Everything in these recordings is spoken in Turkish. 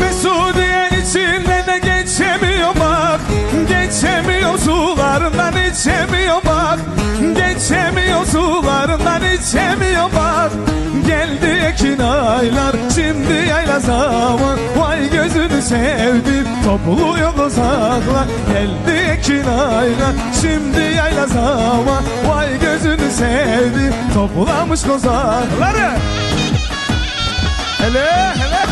Mesudiye içinde de geçemiyor bak. Geçemiyor sularından içemiyor bak. Geçemiyor sularından içemiyor bak. Geldi topluyor kozaklar Geldi ekin aylar şimdi yayla zaman Vay gözünü sevdim toplamış kozakları. Hele hele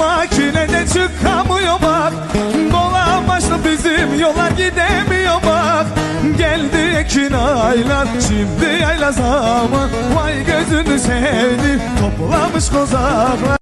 makinede çıkamıyor bak. Dolan başlı bizim yola gidemiyor bak. Geldi ekin aylar şimdi yayla zaman Vay gözünü sevdim toplamış kozaklar